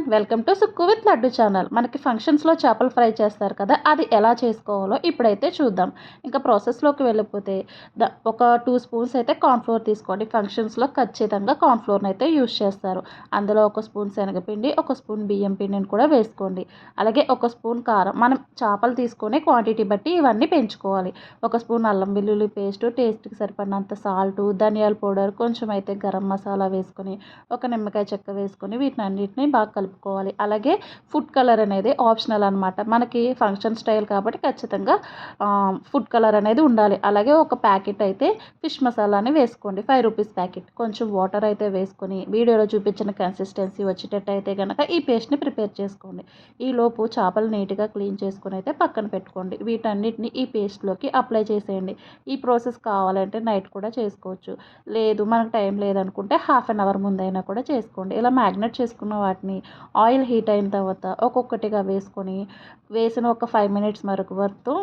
Everyone welcome to Sukku with Laddu channel. మనకి ఫంక్షన్స్లో చేపలు ఫ్రై చేస్తారు కదా అది ఎలా చేసుకోవాలో ఇప్పుడైతే చూద్దాం. ఇంకా ప్రాసెస్లోకి వెళ్ళిపోతే ద ఒక టూ స్పూన్స్ అయితే కార్న్ఫ్లోర్ తీసుకోండి. ఫంక్షన్స్లో ఖచ్చితంగా కార్న్ఫ్లోర్ని అయితే యూస్ చేస్తారు. అందులో ఒక స్పూన్ శనగపిండి ఒక స్పూన్ బియ్యం పిండిని కూడా వేసుకోండి. అలాగే ఒక స్పూన్ కారం మనం చేపలు తీసుకునే క్వాంటిటీ బట్టి ఇవన్నీ పెంచుకోవాలి. ఒక స్పూన్ అల్లం వెల్లుల్లి పేస్ట్ టేస్ట్కి సరిపడినంత సాల్ట్ ధనియాల పౌడర్ కొంచెం అయితే గరం మసాలా వేసుకొని ఒక నిమ్మకాయ చెక్క వేసుకొని వీటిని అన్నిటిని బాగా కలుపుకోవాలి అలాగే ఫుడ్ కలర్ అనేది ఆప్షనల్ అనమాట మనకి ఫంక్షన్ స్టైల్ కాబట్టి ఖచ్చితంగా ఫుడ్ కలర్ అనేది ఉండాలి. అలాగే ఒక ప్యాకెట్ అయితే ఫిష్ మసాలాని వేసుకోండి. ఫైవ్ రూపీస్ ప్యాకెట్ కొంచెం వాటర్ అయితే వేసుకొని వీడియోలో చూపించిన కన్సిస్టెన్సీ వచ్చేటట్టు అయితే కనుక ఈ పేస్ట్ని ప్రిపేర్ చేసుకోండి. ఈ లోపు చేపలు నీట్గా క్లీన్ చేసుకొని అయితే పక్కన పెట్టుకోండి. వీటన్నిటిని ఈ పేస్ట్లోకి అప్లై చేసేయండి. ఈ ప్రాసెస్ కావాలంటే నైట్ కూడా చేసుకోవచ్చు. లేదు మనకు టైం లేదనుకుంటే హాఫ్ అన్ అవర్ ముందైనా కూడా చేసుకోండి. ఇలా మ్యాగ్నెట్ చేసుకున్న వాటిని ఆయిల్ హీట్ అయిన తర్వాత ఒక్కొక్కటిగా వేసుకొని వేసిన ఒక ఫైవ్ మినిట్స్ వరకు వరకు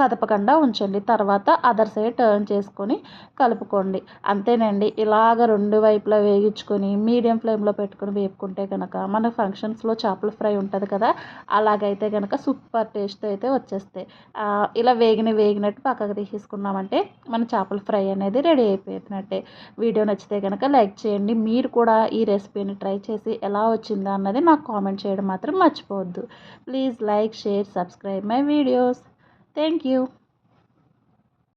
కదపకుండా ఉంచండి. తర్వాత అదర్ సైడ్ టర్న్ చేసుకొని కలుపుకోండి. అంతేనండి. ఇలాగ రెండు వైపులా వేగించుకొని మీడియం ఫ్లేమ్లో పెట్టుకొని వేపుకుంటే కనుక మన ఫంక్షన్స్లో చేపల ఫ్రై ఉంటుంది కదా అలాగైతే కనుక సూపర్ టేస్ట్ అయితే వచ్చేస్తాయి. ఇలా వేగిన వేగినట్టు పక్కకు తీసేసుకున్నామంటే మన చేపల ఫ్రై అనేది రెడీ అయిపోయినట్టే. వీడియో నచ్చితే కనుక లైక్ చేయండి. మీరు కూడా ఈ రెసిపీని ట్రై చేసి ఎలా వచ్చిందా అన్నది నాకు కామెంట్ చేయడం మాత్రం మర్చిపోవద్దు. Please like share subscribe my videos. Thank you.